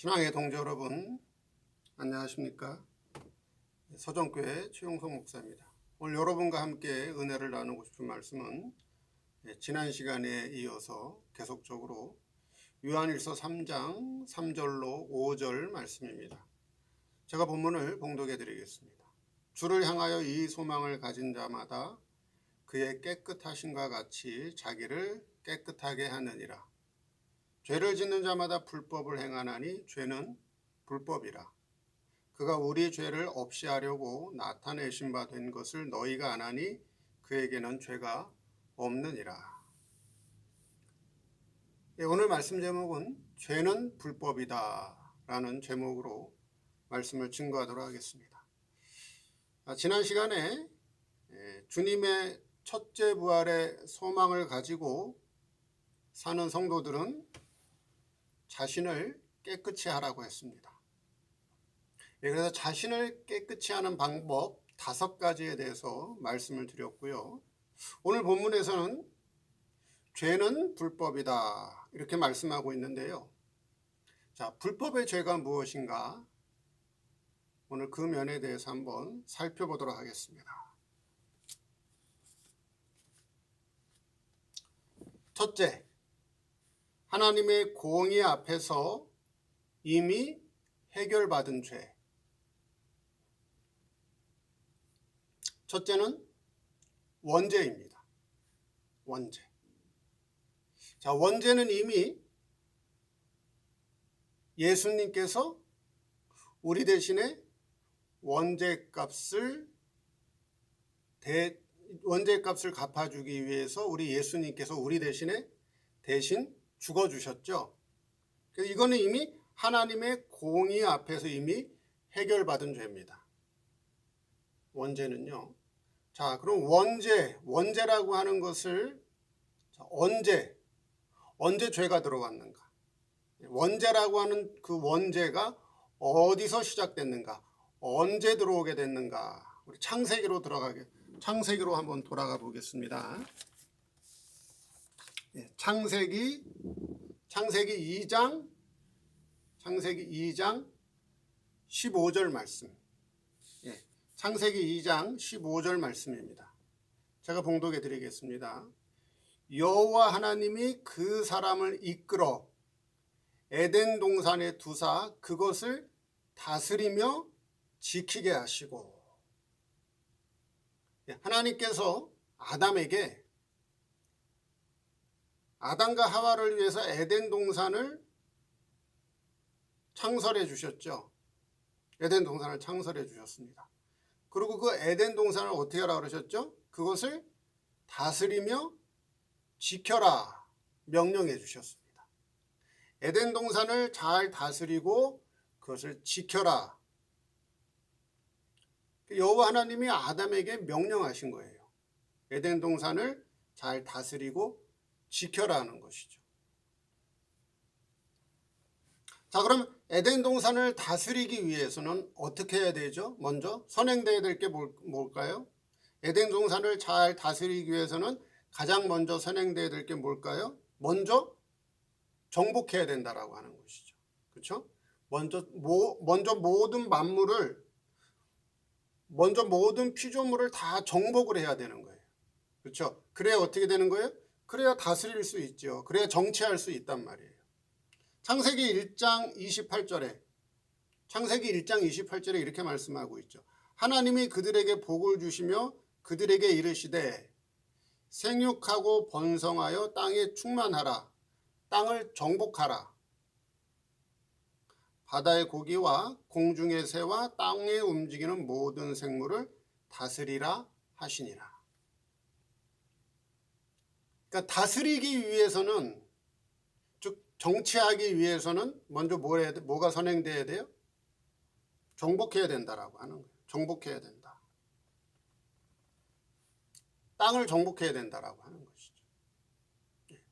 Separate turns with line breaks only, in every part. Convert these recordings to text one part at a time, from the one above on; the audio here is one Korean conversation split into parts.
신앙의 동지 여러분, 안녕하십니까? 서정교회 최용성 목사입니다. 오늘 여러분과 함께 은혜를 나누고 싶은 말씀은 예, 지난 시간에 이어서 계속적으로 요한일서 3장 3절로 5절 말씀입니다. 제가 본문을 봉독해 드리겠습니다. 주를 향하여 이 소망을 가진 자마다 그의 깨끗하심과 같이 자기를 깨끗하게 하느니라. 죄를 짓는 자마다 불법을 행하나니 죄는 불법이라. 그가 우리 죄를 없이 하려고 나타내신 바 된 것을 너희가 아나니 그에게는 죄가 없느니라. 예, 오늘 말씀 제목은 죄는 불법이다 라는 제목으로 말씀을 증거하도록 하겠습니다. 아, 지난 시간에 예, 주님의 첫째 부활의 소망을 가지고 사는 성도들은 자신을 깨끗이 하라고 했습니다. 예, 그래서 자신을 깨끗이 하는 방법 다섯 가지에 대해서 말씀을 드렸고요. 오늘 본문에서는 죄는 불법이다 이렇게 말씀하고 있는데요. 자, 불법의 죄가 무엇인가? 오늘 그 면에 대해서 한번 살펴보도록 하겠습니다. 첫째, 하나님의 공의 앞에서 이미 해결받은 죄. 첫째는 원죄입니다. 원죄. 자, 원죄는 이미 예수님께서 우리 대신에 원죄 값을 대, 원죄 값을 갚아주기 위해서 우리 예수님께서 우리 대신에 대신 죽어주셨죠. 이거는 이미 하나님의 공의 앞에서 이미 해결받은 죄입니다. 원죄는요. 자, 그럼 원죄, 원죄라고 하는 것을 자, 언제, 언제 죄가 들어왔는가? 원죄라고 하는 그 원죄가 어디서 시작됐는가? 언제 들어오게 됐는가? 우리 창세기로 들어가게, 창세기로 한번 돌아가 보겠습니다. 예, 창세기 창세기 2장 창세기 2장 15절 말씀. 예, 창세기 2장 15절 말씀입니다. 제가 봉독해 드리겠습니다. 여호와 하나님이 그 사람을 이끌어 에덴 동산에 두사 그것을 다스리며 지키게 하시고 예, 하나님께서 아담에게 아담과 하와를 위해서 에덴 동산을 창설해 주셨죠. 에덴 동산을 창설해 주셨습니다. 그리고 그 에덴 동산을 어떻게 하라 그러셨죠? 그것을 다스리며 지켜라 명령해 주셨습니다. 에덴 동산을 잘 다스리고 그것을 지켜라. 여호와 하나님이 아담에게 명령하신 거예요. 에덴 동산을 잘 다스리고 지켜라는 것이죠. 자, 그럼 에덴 동산을 다스리기 위해서는 어떻게 해야 되죠? 먼저 선행돼야 될 게 뭘까요? 에덴 동산을 잘 다스리기 위해서는 가장 먼저 선행돼야 될 게 뭘까요? 먼저 정복해야 된다라고 하는 것이죠. 그렇죠? 먼저 모, 먼저 모든 만물을 먼저 모든 피조물을 다 정복을 해야 되는 거예요. 그렇죠? 그래야 어떻게 되는 거예요? 그래야 다스릴 수 있죠. 그래야 정치할 수 있단 말이에요. 창세기 1장 28절에 창세기 1장 28절에 이렇게 말씀하고 있죠. 하나님이 그들에게 복을 주시며 그들에게 이르시되 생육하고 번성하여 땅에 충만하라. 땅을 정복하라. 바다의 고기와 공중의 새와 땅에 움직이는 모든 생물을 다스리라 하시니라. 그러니까 다스리기 위해서는 즉 정치하기 위해서는 먼저 뭘 해야 돼? 뭐가 선행돼야 돼요? 정복해야 된다라고 하는 거예요. 정복해야 된다. 땅을 정복해야 된다라고 하는 것이죠. 예.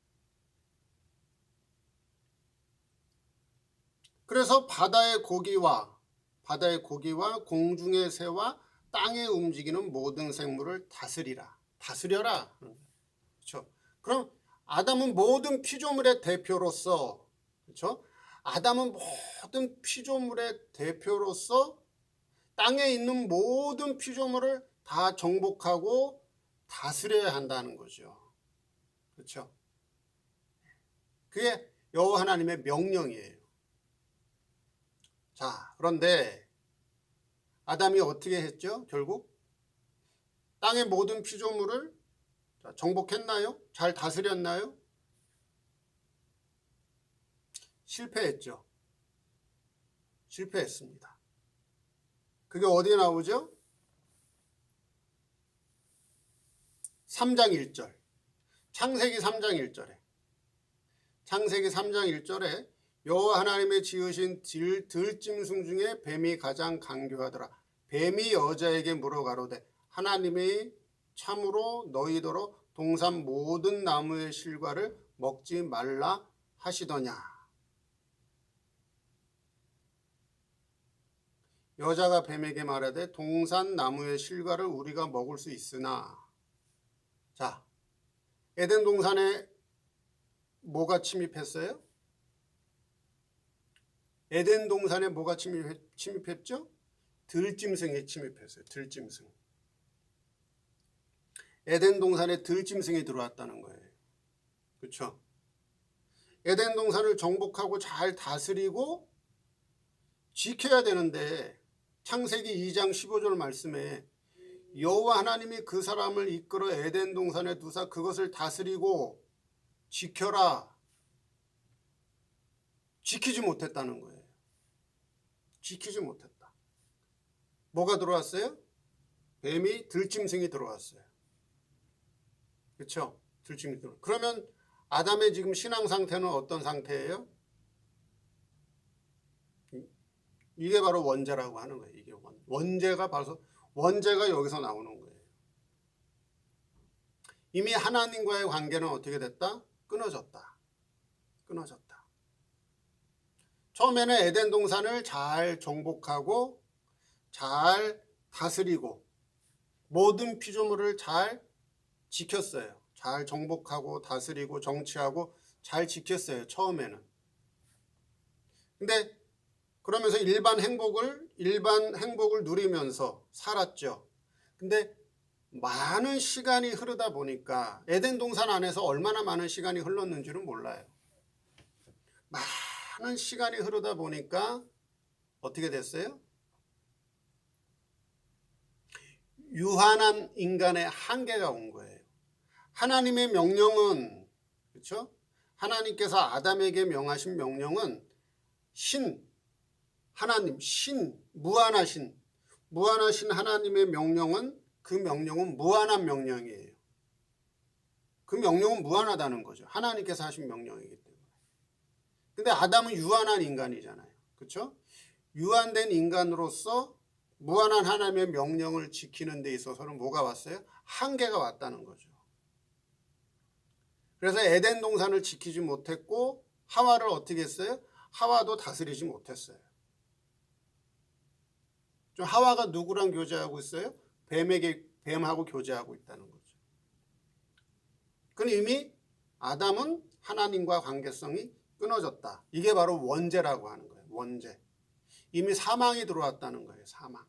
그래서 바다의 고기와 바다의 고기와 공중의 새와 땅에 움직이는 모든 생물을 다스리라. 다스려라. 그렇죠? 그럼 아담은 모든 피조물의 대표로서 그렇죠? 아담은 모든 피조물의 대표로서 땅에 있는 모든 피조물을 다 정복하고 다스려야 한다는 거죠. 그렇죠? 그게 여호와 하나님의 명령이에요. 자, 그런데 아담이 어떻게 했죠? 결국 땅의 모든 피조물을 자, 정복했나요? 잘 다스렸나요? 실패했죠. 실패했습니다. 그게 어디에 나오죠? 3장 1절. 창세기 3장 1절에. 창세기 3장 1절에 여호와 하나님의 지으신 들, 들짐승 중에 뱀이 가장 강교하더라. 뱀이 여자에게 물어 가로되 하나님이 참으로 너희더러 동산 모든 나무의 실과를 먹지 말라 하시더냐. 여자가 뱀에게 말하되 동산 나무의 실과를 우리가 먹을 수 있으나 자 에덴 동산에 뭐가 침입했어요? 에덴 동산에 뭐가 침입했, 침입했죠? 들짐승이 침입했어요. 들짐승. 에덴 동산에 들짐승이 들어왔다는 거예요. 그렇죠? 에덴 동산을 정복하고 잘 다스리고 지켜야 되는데 창세기 2장 15절 말씀에 여호와 하나님이 그 사람을 이끌어 에덴 동산에 두사 그것을 다스리고 지켜라. 지키지 못했다는 거예요. 지키지 못했다. 뭐가 들어왔어요? 뱀이 들짐승이 들어왔어요. 그렇죠? 들짐이 들어. 그러면 아담의 지금 신앙 상태는 어떤 상태예요? 이게 바로 원죄라고 하는 거예요. 이게 원. 원죄가 바로 원죄가 여기서 나오는 거예요. 이미 하나님과의 관계는 어떻게 됐다? 끊어졌다. 끊어졌다. 처음에는 에덴 동산을 잘 정복하고 잘 다스리고 모든 피조물을 잘 지켰어요. 잘 정복하고 다스리고 정치하고 잘 지켰어요. 처음에는. 근데 그러면서 일반 행복을 일반 행복을 누리면서 살았죠. 근데 많은 시간이 흐르다 보니까 에덴 동산 안에서 얼마나 많은 시간이 흘렀는지는 몰라요. 많은 시간이 흐르다 보니까 어떻게 됐어요? 유한한 인간의 한계가 온 거예요. 하나님의 명령은 그렇죠? 하나님께서 아담에게 명하신 명령은 신 하나님 신 무한하신 무한하신 하나님의 명령은 그 명령은 무한한 명령이에요. 그 명령은 무한하다는 거죠. 하나님께서 하신 명령이기 때문에. 근데 아담은 유한한 인간이잖아요. 그렇죠? 유한된 인간으로서 무한한 하나님의 명령을 지키는 데 있어서는 뭐가 왔어요? 한계가 왔다는 거죠. 그래서 에덴 동산을 지키지 못했고 하와를 어떻게 했어요? 하와도 다스리지 못했어요. 좀 하와가 누구랑 교제하고 있어요? 뱀에게 뱀하고 교제하고 있다는 거죠. 그건 이미 아담은 하나님과 관계성이 끊어졌다. 이게 바로 원죄라고 하는 거예요. 원죄. 이미 사망이 들어왔다는 거예요. 사망.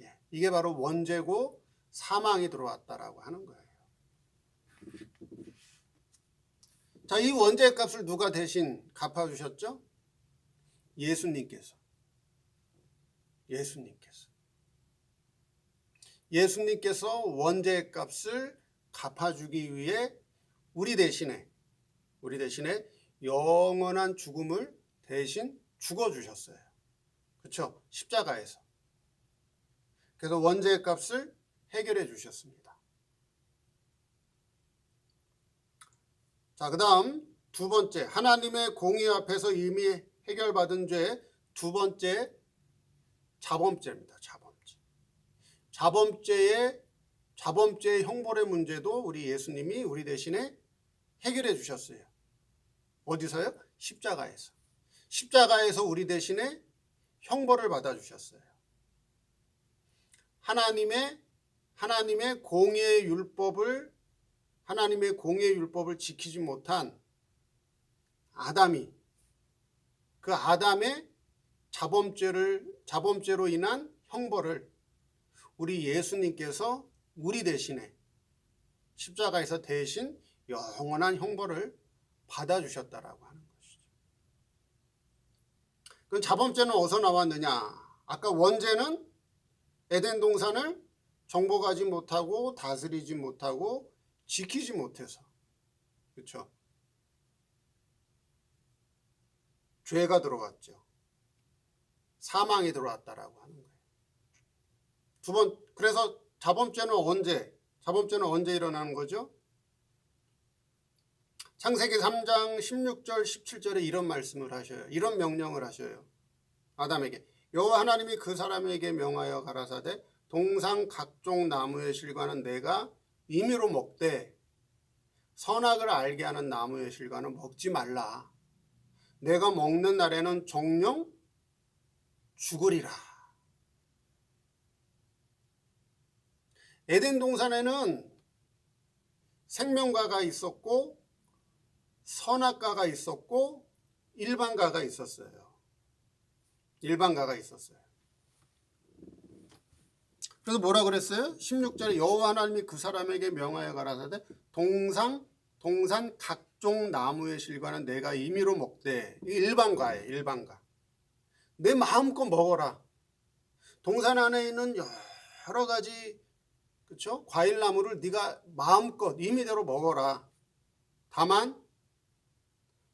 예, 이게 바로 원죄고 사망이 들어왔다라고 하는 거예요. 자, 이 원죄 값을 누가 대신 갚아주셨죠? 예수님께서. 예수님께서. 예수님께서 원죄 값을 갚아주기 위해 우리 대신에, 우리 대신에 영원한 죽음을 대신 죽어주셨어요. 그렇죠? 십자가에서. 그래서 원죄 값을 해결해 주셨습니다. 자, 그 다음 두 번째, 하나님의 공의 앞에서 이미 해결받은 죄 두 번째 자범죄입니다. 자범죄. 자범죄의 자범죄의 형벌의 문제도 우리 예수님이 우리 대신에 해결해 주셨어요. 어디서요? 십자가에서. 십자가에서 우리 대신에 형벌을 받아 주셨어요. 하나님의 하나님의 공의의 율법을 하나님의 공의 율법을 지키지 못한 아담이 그 아담의 자범죄를 자범죄로 인한 형벌을 우리 예수님께서 우리 대신에 십자가에서 대신 영원한 형벌을 받아 주셨다라고 하는 것이죠. 그 자범죄는 어디서 나왔느냐? 아까 원죄는 에덴 동산을 정복하지 못하고 다스리지 못하고 지키지 못해서 그렇죠. 죄가 들어왔죠. 사망이 들어왔다라고 하는 거예요. 두 번, 그래서 자범죄는 언제, 자범죄는 언제 일어나는 거죠? 창세기 3장 16절, 17절에 이런 말씀을 하셔요. 이런 명령을 하셔요. 아담에게. 여호와 하나님이 그 사람에게 명하여 가라사대 동상 각종 나무의 실과는 내가 임의로 먹되 선악을 알게 하는 나무의 실과는 먹지 말라. 내가 먹는 날에는 정령 죽으리라. 에덴 동산에는 생명가가 있었고 선악가가 있었고 일반가가 있었어요. 일반가가 있었어요. 그래서 뭐라 그랬어요? 16절에 여호와 하나님이 그 사람에게 명하여 가라사대 동상 동산 각종 나무의 실과는 내가 임의로 먹되 이게 일반가예요. 일반가. 내 마음껏 먹어라. 동산 안에 있는 여러 가지 그렇죠? 과일 나무를 네가 마음껏 임의대로 먹어라. 다만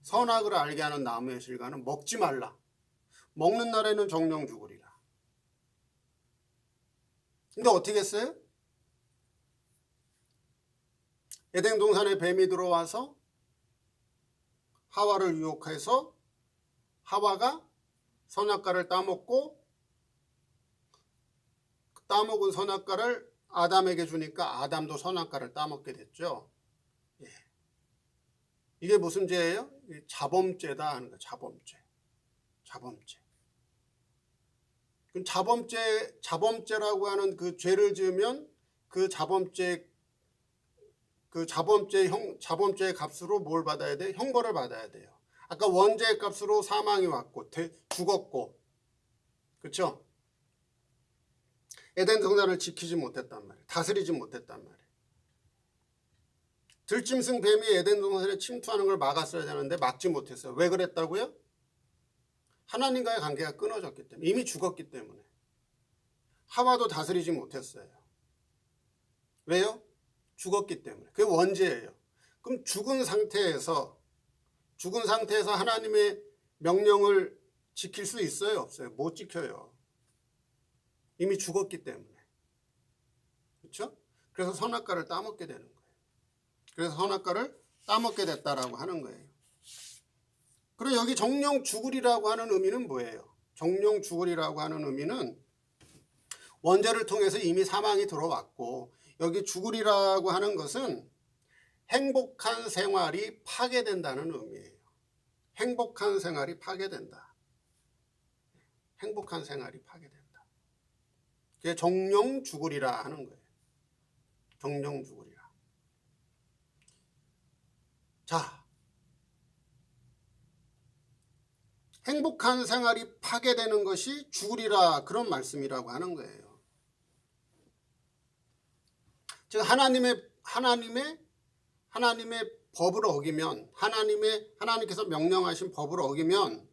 선악을 알게 하는 나무의 실과는 먹지 말라. 먹는 날에는 정령 죽으리라. 근데 어떻게 했어요? 에덴 동산에 뱀이 들어와서 하와를 유혹해서 하와가 선악과를 따먹고 따먹은 선악과를 아담에게 주니까 아담도 선악과를 따먹게 됐죠. 예. 이게 무슨 죄예요? 자범죄다 하는 거 자범죄. 자범죄. 그럼 자범죄 자범죄라고 하는 그 죄를 지으면 그 자범죄 그 자범죄 형 자범죄의 값으로 뭘 받아야 돼? 형벌을 받아야 돼요. 아까 원죄의 값으로 사망이 왔고 대, 죽었고 그렇죠? 에덴 동산을 지키지 못했단 말이에요. 다스리지 못했단 말이에요. 들짐승 뱀이 에덴 동산에 침투하는 걸 막았어야 되는데 막지 못했어요. 왜 그랬다고요? 하나님과의 관계가 끊어졌기 때문에 이미 죽었기 때문에 하와도 다스리지 못했어요. 왜요? 죽었기 때문에. 그게 원죄예요. 그럼 죽은 상태에서 죽은 상태에서 하나님의 명령을 지킬 수 있어요? 없어요? 못 지켜요. 이미 죽었기 때문에. 그렇죠? 그래서 선악과를 따먹게 되는 거예요. 그래서 선악과를 따먹게 됐다라고 하는 거예요. 그리고 여기 정령 죽으리라고 하는 의미는 뭐예요? 정령 죽으리라고 하는 의미는 원죄를 통해서 이미 사망이 들어왔고 여기 죽으리라고 하는 것은 행복한 생활이 파괴된다는 의미예요. 행복한 생활이 파괴된다. 행복한 생활이 파괴된다. 그게 정령 죽으리라 하는 거예요. 정령 죽으리라. 자, 행복한 생활이 파괴되는 것이 죽으리라 그런 말씀이라고 하는 거예요. 즉 하나님의 하나님의 하나님의 법을 어기면 하나님의 하나님께서 명령하신 법을 어기면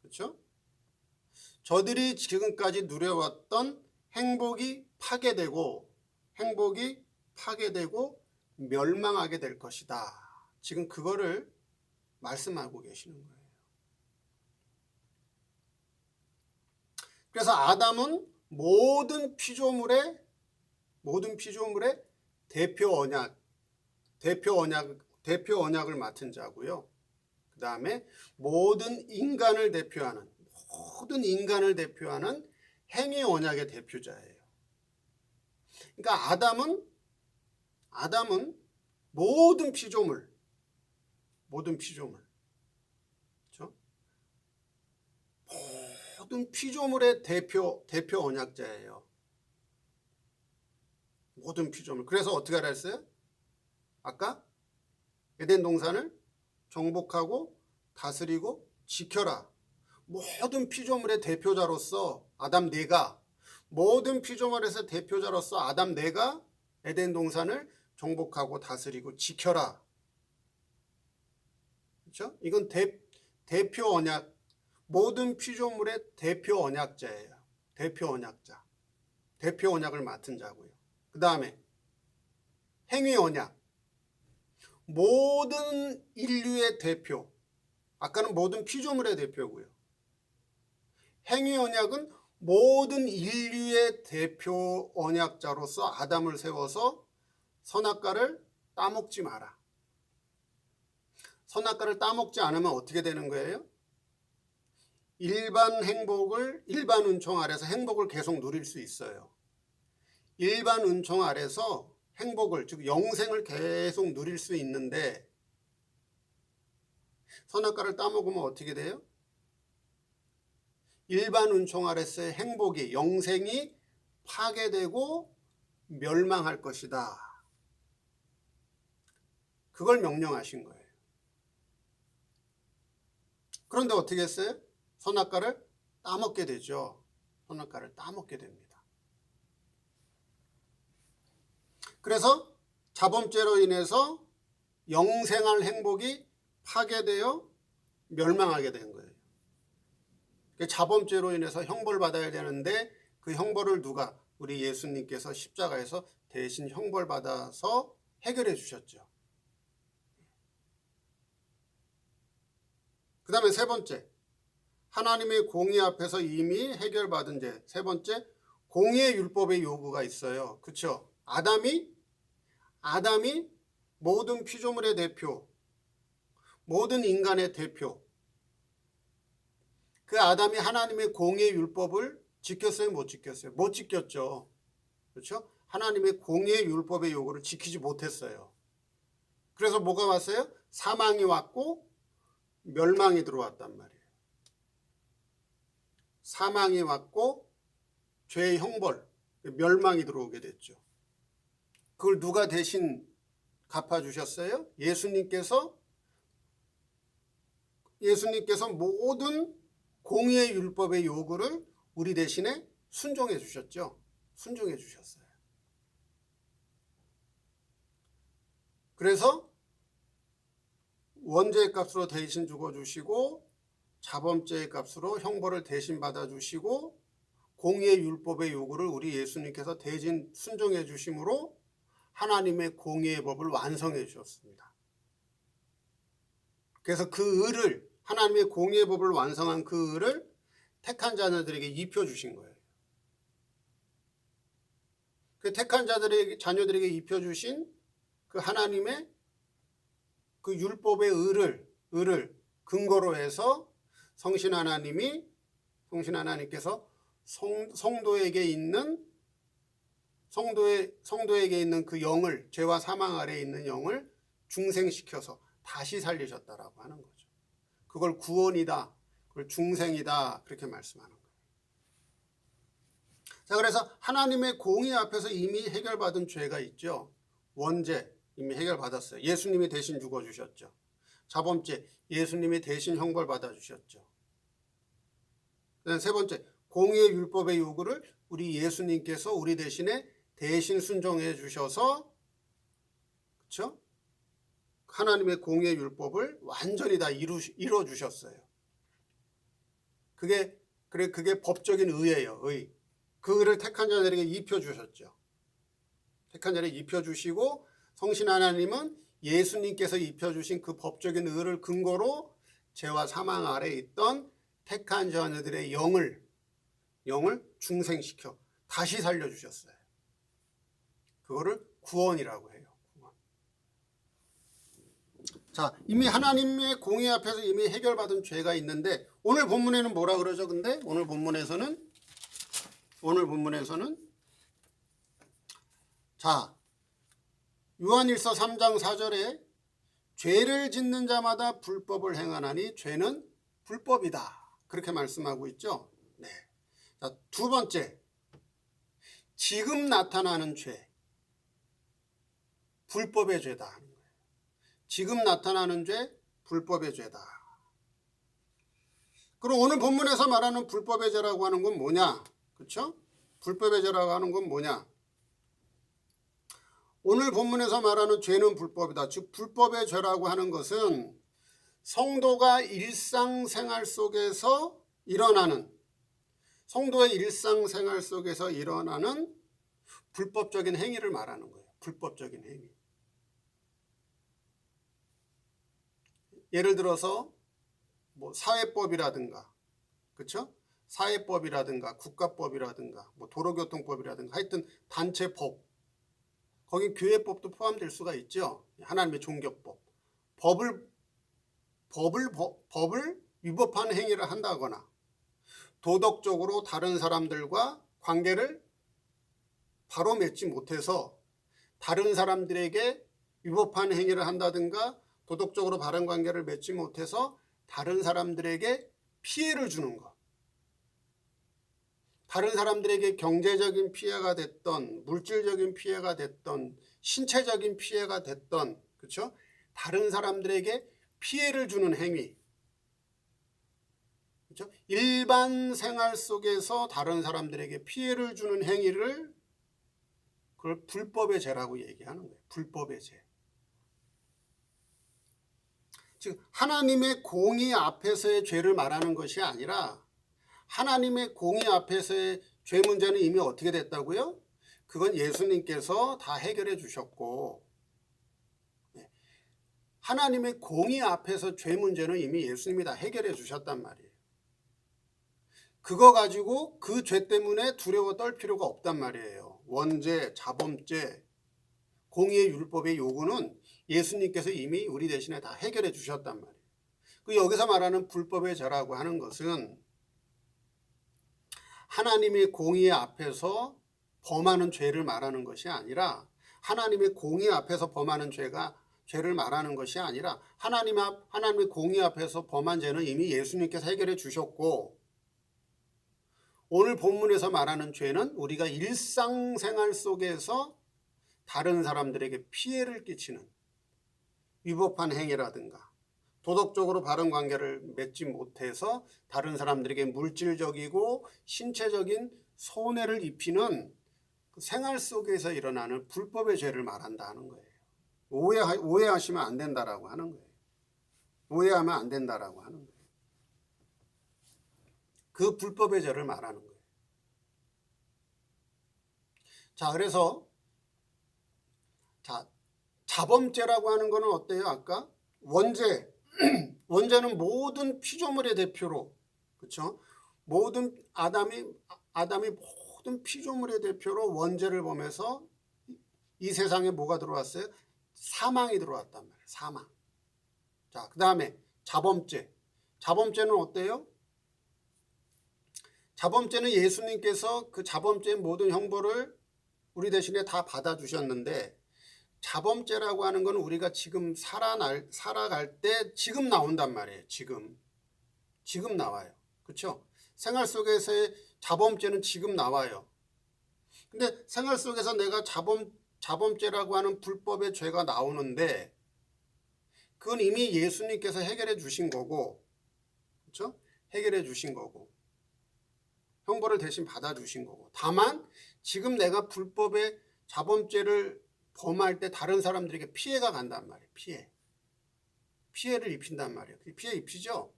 그렇죠? 저들이 지금까지 누려왔던 행복이 파괴되고 행복이 파괴되고 멸망하게 될 것이다. 지금 그거를 말씀하고 계시는 거예요. 그래서 아담은 모든 피조물의 모든 피조물의 대표 언약, 대표 언약, 대표 언약을 맡은 자고요. 그 다음에 모든 인간을 대표하는 모든 인간을 대표하는 행위 언약의 대표자예요. 그러니까 아담은 아담은 모든 피조물, 모든 피조물, 그렇죠? 모든 피조물의 대표 대표 언약자예요. 모든 피조물. 그래서 어떻게 하라 했어요? 아까 에덴 동산을 정복하고 다스리고 지켜라. 모든 피조물의 대표자로서 아담 네가 모든 피조물에서 대표자로서 아담 네가 에덴 동산을 정복하고 다스리고 지켜라. 그렇죠? 이건 대, 대표 언약 모든 피조물의 대표 언약자예요. 대표 언약자. 대표 언약을 맡은 자고요. 그 다음에 행위 언약. 모든 인류의 대표. 아까는 모든 피조물의 대표고요. 행위 언약은 모든 인류의 대표 언약자로서 아담을 세워서 선악과를 따먹지 마라. 선악과를 따먹지 않으면 어떻게 되는 거예요? 일반 행복을 일반 은총 아래서 행복을 계속 누릴 수 있어요. 일반 은총 아래서 행복을 즉 영생을 계속 누릴 수 있는데 선악과를 따먹으면 어떻게 돼요? 일반 은총 아래서의 행복이 영생이 파괴되고 멸망할 것이다. 그걸 명령하신 거예요. 그런데 어떻게 했어요? 선악과를 따먹게 되죠. 선악과를 따먹게 됩니다. 그래서 자범죄로 인해서 영생할 행복이 파괴되어 멸망하게 된 거예요. 그 자범죄로 인해서 형벌 받아야 되는데 그 형벌을 누가 우리 예수님께서 십자가에서 대신 형벌 받아서 해결해 주셨죠. 그 다음에 세 번째, 하나님의 공의 앞에서 이미 해결받은 죄. 세 번째, 공의 율법의 요구가 있어요. 그쵸? 아담이, 아담이 모든 피조물의 대표, 모든 인간의 대표. 그 아담이 하나님의 공의 율법을 지켰어요? 못 지켰어요? 못 지켰죠. 그렇죠? 하나님의 공의 율법의 요구를 지키지 못했어요. 그래서 뭐가 왔어요? 사망이 왔고 멸망이 들어왔단 말이에요. 사망이 왔고 죄의 형벌, 멸망이 들어오게 됐죠. 그걸 누가 대신 갚아주셨어요? 예수님께서 예수님께서 모든 공의의 율법의 요구를 우리 대신에 순종해 주셨죠. 순종해 주셨어요. 그래서 원죄의 값으로 대신 죽어 주시고 자범죄의 값으로 형벌을 대신 받아주시고 공의의 율법의 요구를 우리 예수님께서 대신 순종해 주심으로 하나님의 공의의 법을 완성해 주셨습니다. 그래서 그 의를 하나님의 공의의 법을 완성한 그 의를 택한 자녀들에게 입혀 주신 거예요. 그 택한 자들에게 자녀들에게 입혀 주신 그 하나님의 그 율법의 의를 의를 근거로 해서 성신 하나님이 성신 하나님께서 성, 성도에게 있는 성도의 성도에게 있는 그 영을 죄와 사망 아래에 있는 영을 중생시켜서 다시 살리셨다라고 하는 거죠. 그걸 구원이다. 그걸 중생이다. 그렇게 말씀하는 거예요. 자, 그래서 하나님의 공의 앞에서 이미 해결받은 죄가 있죠. 원죄 이미 해결받았어요. 예수님이 대신 죽어 주셨죠. 자범죄 예수님이 대신 형벌 받아 주셨죠. 세 번째 공의의 율법의 요구를 우리 예수님께서 우리 대신에 대신 순종해 주셔서 그렇죠? 하나님의 공의 율법을 완전히 다 이루, 이뤄 주셨어요. 그게 그래 그게 법적인 의예요. 의. 그 의를 택한 자들에게 입혀 주셨죠. 택한 자에게 입혀 주시고 성신 하나님은 예수님께서 입혀 주신 그 법적인 의를 근거로 죄와 사망 아래 있던 택한 자녀들의 영을 영을 중생시켜 다시 살려 주셨어요. 그거를 구원이라고 해요. 자, 이미 하나님의 공의 앞에서 이미 해결받은 죄가 있는데 오늘 본문에는 뭐라 그러죠? 근데 오늘 본문에서는 오늘 본문에서는 자, 요한일서 3장 4절에 죄를 짓는 자마다 불법을 행하나니 죄는 불법이다. 그렇게 말씀하고 있죠. 네. 자, 두 번째. 지금 나타나는 죄. 불법의 죄다. 지금 나타나는 죄 불법의 죄다. 그럼 오늘 본문에서 말하는 불법의 죄라고 하는 건 뭐냐? 그렇죠? 불법의 죄라고 하는 건 뭐냐? 오늘 본문에서 말하는 죄는 불법이다. 즉 불법의 죄라고 하는 것은 성도가 일상생활 속에서 일어나는 성도의 일상생활 속에서 일어나는 불법적인 행위를 말하는 거예요. 불법적인 행위. 예를 들어서 뭐 사회법이라든가 그렇죠? 사회법이라든가 국가법이라든가 뭐 도로교통법이라든가 하여튼 단체법 거기 교회법도 포함될 수가 있죠. 하나님의 종교법. 법을 법을 법, 법을 위법한 행위를 한다거나 도덕적으로 다른 사람들과 관계를 바로 맺지 못해서 다른 사람들에게 위법한 행위를 한다든가 도덕적으로 바른 관계를 맺지 못해서 다른 사람들에게 피해를 주는 것. 다른 사람들에게 경제적인 피해가 됐던 물질적인 피해가 됐던 신체적인 피해가 됐던 그렇죠? 다른 사람들에게 피해를 주는 행위. 그렇죠? 일반 생활 속에서 다른 사람들에게 피해를 주는 행위를 그걸 불법의 죄라고 얘기하는 거예요. 불법의 죄. 즉 하나님의 공의 앞에서의 죄를 말하는 것이 아니라 하나님의 공의 앞에서의 죄 문제는 이미 어떻게 됐다고요? 그건 예수님께서 다 해결해 주셨고 네. 하나님의 공의 앞에서 죄 문제는 이미 예수님이 다 해결해 주셨단 말이에요. 그거 가지고 그 죄 때문에 두려워 떨 필요가 없단 말이에요. 원죄, 자범죄, 공의의 율법의 요구는 예수님께서 이미 우리 대신에 다 해결해 주셨단 말이에요. 그 여기서 말하는 불법의 죄라고 하는 것은 하나님의 공의 앞에서 범하는 죄를 말하는 것이 아니라 하나님의 공의 앞에서 범하는 죄가 죄를 말하는 것이 아니라 하나님 앞 하나님의 공의 앞에서 범한 죄는 이미 예수님께서 해결해 주셨고 오늘 본문에서 말하는 죄는 우리가 일상생활 속에서 다른 사람들에게 피해를 끼치는 위법한 행위라든가 도덕적으로 바른 관계를 맺지 못해서 다른 사람들에게 물질적이고 신체적인 손해를 입히는 그 생활 속에서 일어나는 불법의 죄를 말한다는 거예요. 오해, 오해하시면 안 된다라고 하는 거예요. 오해하면 안 된다라고 하는 거예요. 그 불법의 죄를 말하는 거예요. 자, 그래서 자, 자범죄라고 하는 거는 어때요? 아까 원죄 원죄는 모든 피조물의 대표로 그렇죠? 모든 아담이 아담이 모든 피조물의 대표로 원죄를 범해서 이 세상에 뭐가 들어왔어요? 사망이 들어왔단 말이에요. 사망. 자, 그 다음에 자범죄. 자범죄는 어때요? 자범죄는 예수님께서 그 자범죄의 모든 형벌을 우리 대신에 다 받아주셨는데 자범죄라고 하는 건 우리가 지금 살아날, 살아갈 때 지금 나온단 말이에요. 지금. 지금 나와요. 그렇죠? 생활 속에서의 자범죄는 지금 나와요. 근데 생활 속에서 내가 자범, 자범죄라고 하는 불법의 죄가 나오는데 그건 이미 예수님께서 해결해 주신 거고, 그렇죠? 해결해 주신 거고, 형벌을 대신 받아 주신 거고. 다만 지금 내가 불법의 자범죄를 범할 때 다른 사람들에게 피해가 간단 말이에요. 피해. 피해를 입힌단 말이에요. 피해 입히죠?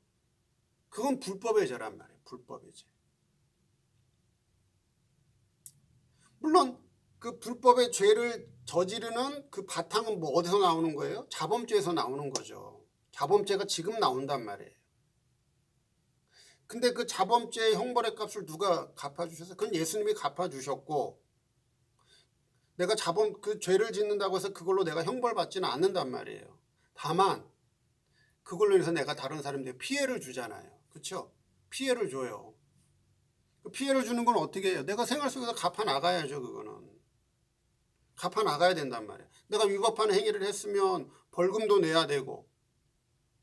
그건 불법의 죄란 말이에요. 불법의 죄. 물론 그 불법의 죄를 저지르는 그 바탕은 뭐 어디서 나오는 거예요? 자범죄에서 나오는 거죠. 자범죄가 지금 나온단 말이에요. 근데 그 자범죄의 형벌의 값을 누가 갚아주셨어요? 그건 예수님이 갚아주셨고 내가 자범 그 죄를 짓는다고 해서 그걸로 내가 형벌 받지는 않는단 말이에요. 다만 그걸로 인해서 내가 다른 사람들에게 피해를 주잖아요. 그렇죠? 피해를 줘요. 그 피해를 주는 건 어떻게 해요? 내가 생활 속에서 갚아 나가야죠, 그거는. 갚아 나가야 된단 말이에요. 내가 위법한 행위를 했으면 벌금도 내야 되고.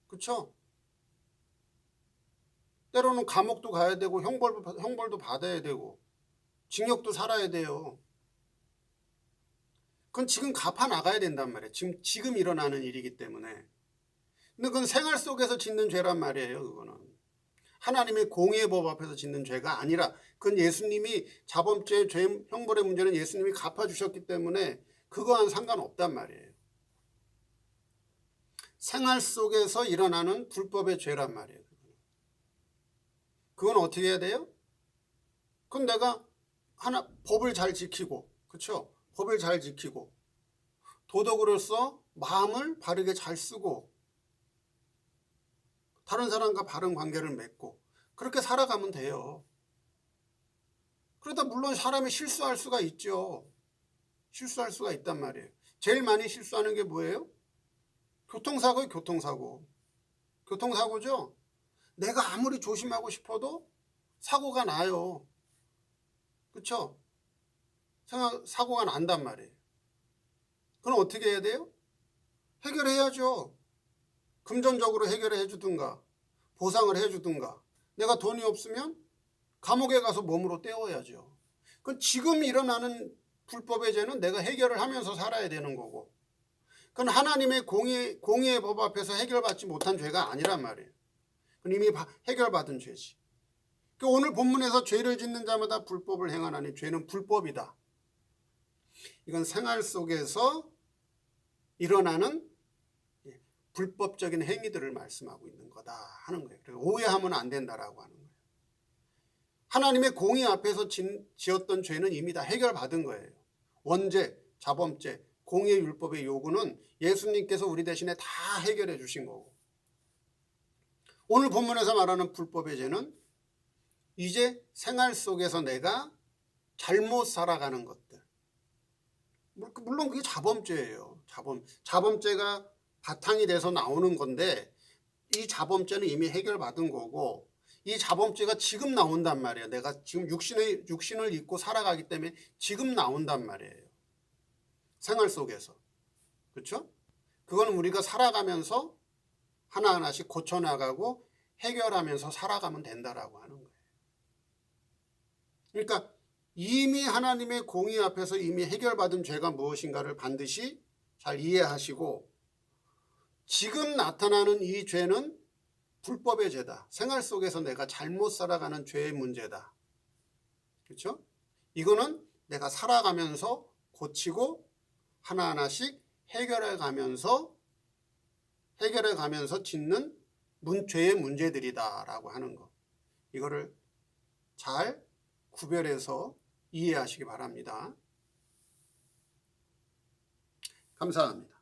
그렇죠? 때로는 감옥도 가야 되고 형벌 형벌도 받아야 되고 징역도 살아야 돼요. 그건 지금 갚아 나가야 된단 말이에요. 지금 지금 일어나는 일이기 때문에. 근데 그건 생활 속에서 짓는 죄란 말이에요. 그거는 하나님의 공의의 법 앞에서 짓는 죄가 아니라 그건 예수님이 자범죄 죄 형벌의 문제는 예수님이 갚아 주셨기 때문에 그거와는 상관없단 말이에요. 생활 속에서 일어나는 불법의 죄란 말이에요. 그건 어떻게 해야 돼요? 그건 내가 하나 법을 잘 지키고 그렇죠? 법을 잘 지키고 도덕으로서 마음을 바르게 잘 쓰고 다른 사람과 바른 관계를 맺고 그렇게 살아가면 돼요. 그러다 물론 사람이 실수할 수가 있죠. 실수할 수가 있단 말이에요. 제일 많이 실수하는 게 뭐예요? 교통사고예요, 교통사고. 교통사고죠? 내가 아무리 조심하고 싶어도 사고가 나요. 그쵸? 사고가 난단 말이에요. 그럼 어떻게 해야 돼요? 해결해야죠. 금전적으로 해결해 주든가, 보상을 해 주든가. 내가 돈이 없으면 감옥에 가서 몸으로 때워야죠. 그건 지금 일어나는 불법의 죄는 내가 해결을 하면서 살아야 되는 거고. 그건 하나님의 공의, 공의의 법 앞에서 해결받지 못한 죄가 아니란 말이에요. 그건 이미 해결받은 죄지. 그 오늘 본문에서 죄를 짓는 자마다 불법을 행하나니 죄는 불법이다. 이건 생활 속에서 일어나는 불법적인 행위들을 말씀하고 있는 거다 하는 거예요. 오해하면 안 된다라고 하는 거예요. 하나님의 공의 앞에서 지었던 죄는 이미 다 해결받은 거예요. 원죄, 자범죄, 공의 율법의 요구는 예수님께서 우리 대신에 다 해결해 주신 거고. 오늘 본문에서 말하는 불법의 죄는 이제 생활 속에서 내가 잘못 살아가는 것들. 물론 그게 자범죄예요. 자범 자범죄가 바탕이 돼서 나오는 건데 이 자범죄는 이미 해결받은 거고 이 자범죄가 지금 나온단 말이에요. 내가 지금 육신의 육신을 입고 살아가기 때문에 지금 나온단 말이에요. 생활 속에서. 그렇죠? 그건 우리가 살아가면서 하나하나씩 고쳐 나가고 해결하면서 살아가면 된다라고 하는 거예요. 그러니까 이미 하나님의 공의 앞에서 이미 해결받은 죄가 무엇인가를 반드시 잘 이해하시고 지금 나타나는 이 죄는 불법의 죄다. 생활 속에서 내가 잘못 살아가는 죄의 문제다. 그렇죠? 이거는 내가 살아가면서 고치고 하나하나씩 해결해 가면서 해결해 가면서 짓는 문, 죄의 문제들이다라고 하는 거. 이거를 잘 구별해서 이해하시기 바랍니다. 감사합니다.